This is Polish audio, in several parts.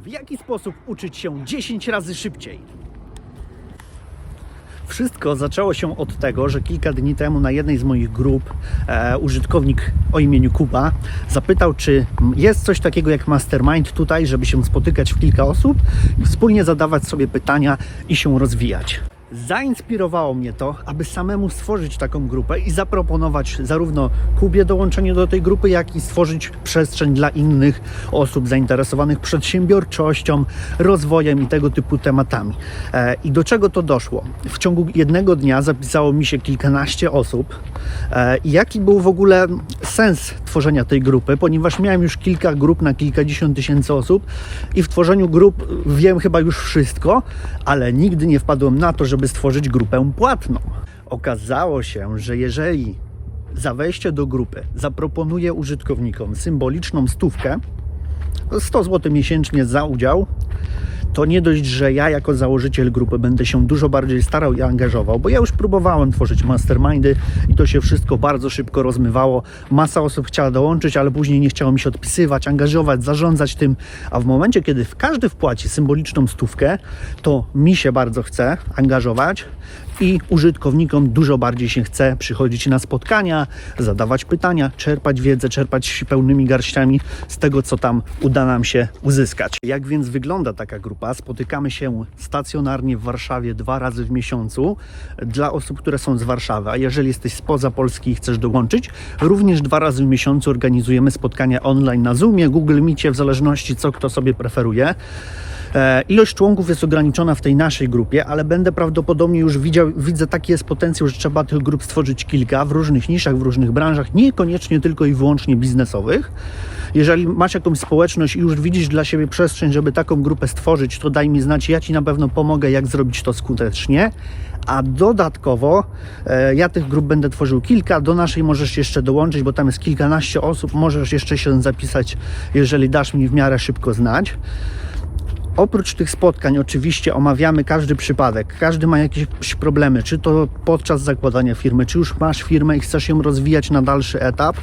W jaki sposób uczyć się 10 razy szybciej? Wszystko zaczęło się od tego, że kilka dni temu na jednej z moich grup e, użytkownik o imieniu Kuba zapytał, czy jest coś takiego jak mastermind tutaj, żeby się spotykać w kilka osób wspólnie zadawać sobie pytania i się rozwijać. Zainspirowało mnie to, aby samemu stworzyć taką grupę i zaproponować zarówno Kubie dołączenie do tej grupy, jak i stworzyć przestrzeń dla innych osób zainteresowanych przedsiębiorczością, rozwojem i tego typu tematami. E, I do czego to doszło? W ciągu jednego dnia zapisało mi się kilkanaście osób. E, jaki był w ogóle sens tworzenia tej grupy? Ponieważ miałem już kilka grup na kilkadziesiąt tysięcy osób i w tworzeniu grup wiem chyba już wszystko, ale nigdy nie wpadłem na to, żeby stworzyć grupę płatną. Okazało się, że jeżeli za wejście do grupy zaproponuję użytkownikom symboliczną stówkę, 100 zł miesięcznie za udział, to nie dość, że ja jako założyciel grupy będę się dużo bardziej starał i angażował, bo ja już próbowałem tworzyć mastermindy i to się wszystko bardzo szybko rozmywało. Masa osób chciała dołączyć, ale później nie chciało mi się odpisywać, angażować, zarządzać tym, a w momencie, kiedy każdy wpłaci symboliczną stówkę, to mi się bardzo chce angażować i użytkownikom dużo bardziej się chce przychodzić na spotkania, zadawać pytania, czerpać wiedzę, czerpać pełnymi garściami z tego, co tam uda nam się uzyskać. Jak więc wygląda taka grupa? Spotykamy się stacjonarnie w Warszawie dwa razy w miesiącu dla osób, które są z Warszawy, a jeżeli jesteś spoza Polski i chcesz dołączyć, również dwa razy w miesiącu organizujemy spotkania online na Zoomie, Google Meetie, w zależności co kto sobie preferuje. E, Ilość członków jest ograniczona w tej naszej grupie, ale będę prawdopodobnie już widział, widzę taki jest potencjał, że trzeba tych grup stworzyć kilka w różnych niszach, w różnych branżach, niekoniecznie tylko i wyłącznie biznesowych. Jeżeli masz jakąś społeczność i już widzisz dla siebie przestrzeń, żeby taką grupę stworzyć, to daj mi znać, ja Ci na pewno pomogę, jak zrobić to skutecznie. A dodatkowo e, ja tych grup będę tworzył kilka. Do naszej możesz jeszcze dołączyć, bo tam jest kilkanaście osób. Możesz jeszcze się zapisać, jeżeli dasz mi w miarę szybko znać. Oprócz tych spotkań, oczywiście omawiamy każdy przypadek. Każdy ma jakieś problemy, czy to podczas zakładania firmy, czy już masz firmę i chcesz ją rozwijać na dalszy etap.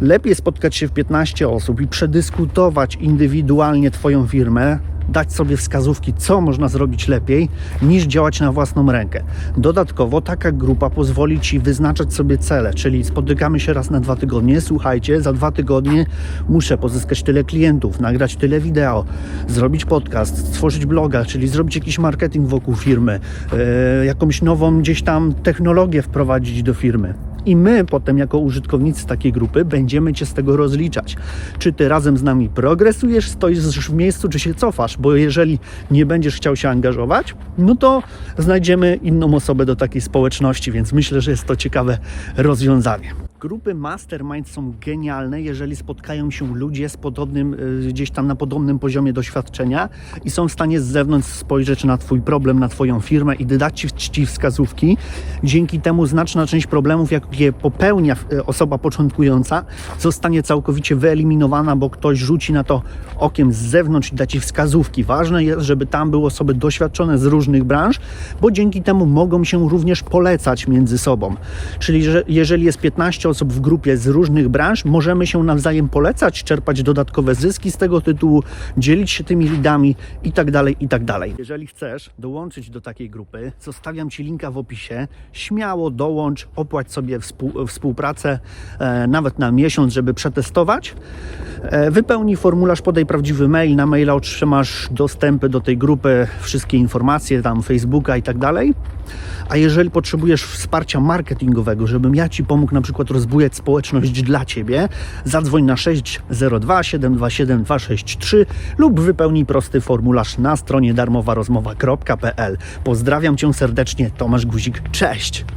Lepiej spotkać się w 15 osób i przedyskutować indywidualnie Twoją firmę, dać sobie wskazówki, co można zrobić lepiej, niż działać na własną rękę. Dodatkowo taka grupa pozwoli Ci wyznaczać sobie cele, czyli spotykamy się raz na dwa tygodnie. Słuchajcie, za dwa tygodnie muszę pozyskać tyle klientów, nagrać tyle wideo, zrobić podcast, stworzyć bloga, czyli zrobić jakiś marketing wokół firmy, yy, jakąś nową gdzieś tam technologię wprowadzić do firmy. I my potem, jako użytkownicy takiej grupy, będziemy Cię z tego rozliczać. Czy Ty razem z nami progresujesz, stoisz w miejscu, czy się cofasz? Bo jeżeli nie będziesz chciał się angażować, no to znajdziemy inną osobę do takiej społeczności, więc myślę, że jest to ciekawe rozwiązanie. Grupy mastermind są genialne, jeżeli spotkają się ludzie z podobnym, y, gdzieś tam na podobnym poziomie doświadczenia i są w stanie z zewnątrz spojrzeć na Twój problem, na Twoją firmę i dać Ci, wskazówki. Dzięki temu znaczna część problemów, jakie popełnia y, osoba początkująca, zostanie całkowicie wyeliminowana, bo ktoś rzuci na to okiem z zewnątrz i da Ci wskazówki. Ważne jest, żeby tam były osoby doświadczone z różnych branż, bo dzięki temu mogą się również polecać między sobą. Czyli, że jeżeli jest 15 osób w grupie z różnych branż, możemy się nawzajem polecać, czerpać dodatkowe zyski z tego tytułu, dzielić się tymi lidami i tak dalej, i tak. Jeżeli chcesz dołączyć do takiej grupy, zostawiam Ci linka w opisie. Śmiało dołącz, opłać sobie współ, współpracę e, nawet na miesiąc, żeby przetestować. E, wypełnij formularz, podaj prawdziwy mail. Na maila otrzymasz dostępy do tej grupy, wszystkie informacje, tam Facebooka i tak. A jeżeli potrzebujesz wsparcia marketingowego, żebym ja Ci pomógł na przykład rozbujać społeczność dla Ciebie, zadzwoń na 602 727 263 lub wypełnij prosty formularz na stronie darmowarozmowa.pl. Pozdrawiam Cię serdecznie, Tomasz Guzik, cześć!